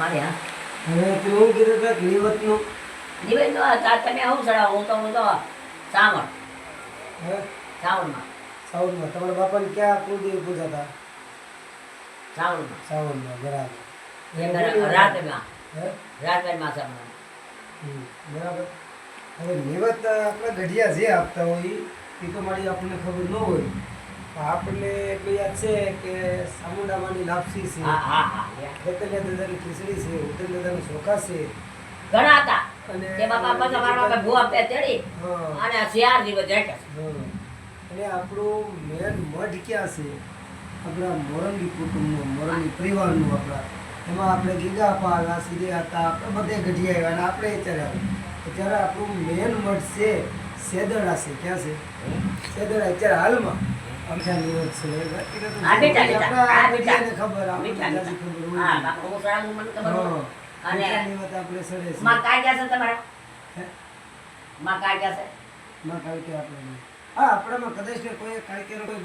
હા હવે પેલું કીધું કે નિવતનું નિવેદ તો તમે હું ચડાવો હું તો હું તો હે? શ્રાવણમાં. સાઉન્ડમાં તમારા બાપાને ક્યાં કુળદેવી પૂજા હતા? શ્રાવણમાં. સાવનમાં બરાબર. રાતમાં રાતમાં હમ, બરાબર. હવે નિવત આપણે ગઢિયા જે આપતા હોય એ તો મારી આપણને ખબર ન હોય. પણ આપણને એટલું યાદ છે કે સામુંડામાંની લાપસી છે ખેતર દાદાની ખીચડી છે ઉત્તર દાદાનું ચોખા છે. ઘણા હતા. અને તેમાં બાપા તમારા બાપા ભૂવા પે હા. અને શિયાર દિવસ જાય અને આપણું મેન મઢ ક્યાં છે? આપણા મોરંગી કુટુંબનું મોરંગી પરિવારનું આપણા. એમાં આપણે ગીગા પાલા સીધે હતા આપણે બધે ગઢિયા આવ્યા અને આપણે અત્યારે અત્યારે આપણું મેન મઠ છે સેદડા છે. ક્યાં છે? સેદડા અત્યારે હાલમાં. આપણા આપણે માં કાંઈ કાંઈ આપણે આપણામાં કદાચ ને કોઈ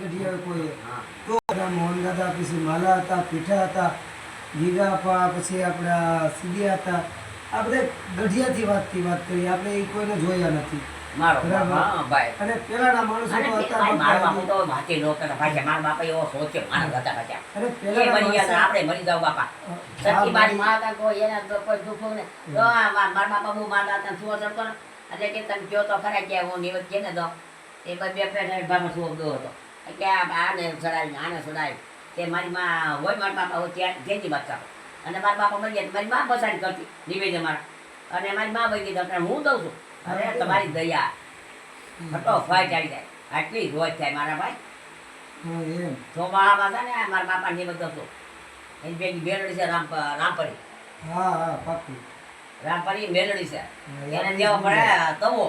ગઢિયા કોઈ તો બધા મોહનદાદા પછી માલા હતા પીઠા હતા ગીગાપા પછી આપણા સીડિયા હતા. આ બધા ગઢિયાથી વાતથી વાત કરી. આપણે એ કોઈને જોયા નથી. મારો ભાઈ. અને પેલાના માણસો તો તે- મારા બાપુ ભાઈ મારા બાપા એવો સોચે માણસ હતા પાછા. અરે એ મરી ગયા આપણે મરી જાવ બાપા. સચ્ચી મારી- માં હતા એના કોઈ દુઃખો ને. તો મા- મારા બાપા બહુ મારતા હતા સુવો ચડતો ને એટલે કે તમે કયો તો ખરા કે હું નિવત કે ને તો એ બે બે ભામાં સુવો હતો. કે આને ચડાવી આને ચડાવી તે મારી માં હોય મારા બાપા હોય ત્યાં જેથી બાદશાહ અને મારા બાપા મરી ગયા મારી માં પસાર કરતી નિવેદન મારા. અને મારી માં ભાઈ તો હું દઉં છું? અરે તમારી દયા. હટો ફાઈ ચાલી જાય. આટલી રોજ થાય મારા ભાઈ. તો મારા છે ને મારા બાપા ને બધો છું એની બેની બેરડી છે રામ રામપરી. હા હા પાક્કું. રામપરી મેલડી છે. એને દેવો પડે તવો.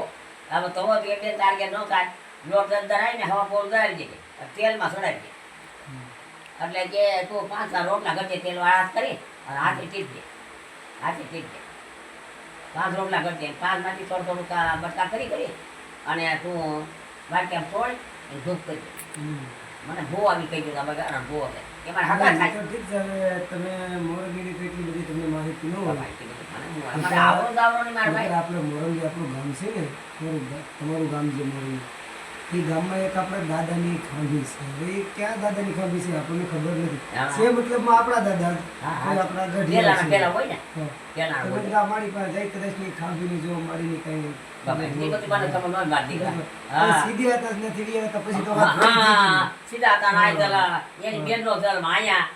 હવે તવો બે એટલે તારગે ન થાય લોટ અંદર આવીને હવા પોલ દરાવી દે. તેલમાં સડાવી દે. એટલે કે તું પાંચ રોટલા ઘટે તેલ વાળા કરી અને હાથે ટીપ દે. હાથે ટીપ દે. પાંચ રોટલા કરજે પાંચમાંથી થોડું થોડું બટકા કરી કરી અને તું વાટક્યા છોડ અને ધૂપ કરી મને બહુ આવી કહી દીધા બગા બહુ આવે એ મારે હા, હગા તમે મોરગીરી કેટલી બધી તમને માહિતી ન હોય. આપણે મોરંગી આપણું ગામ છે ને? તમારું ગામ જે મોરંગી. એ ગામમાં એક આપણા દાદાની ખાંભી છે. એ ક્યાં દાદાની ખાંભી છે? આપણને ખબર નથી. છે મતલબ આપણા દાદા કોઈ. આપણા ગઢિયા હોય ને? અમારી પાસે જો કઈ એટલી બધી મને ખબર ન બાદ દીકરા. હવે હા. સીધી હતા જ નથી પછી તો. સીધા હતા નાઈ દલા, એની જન્મ આયા.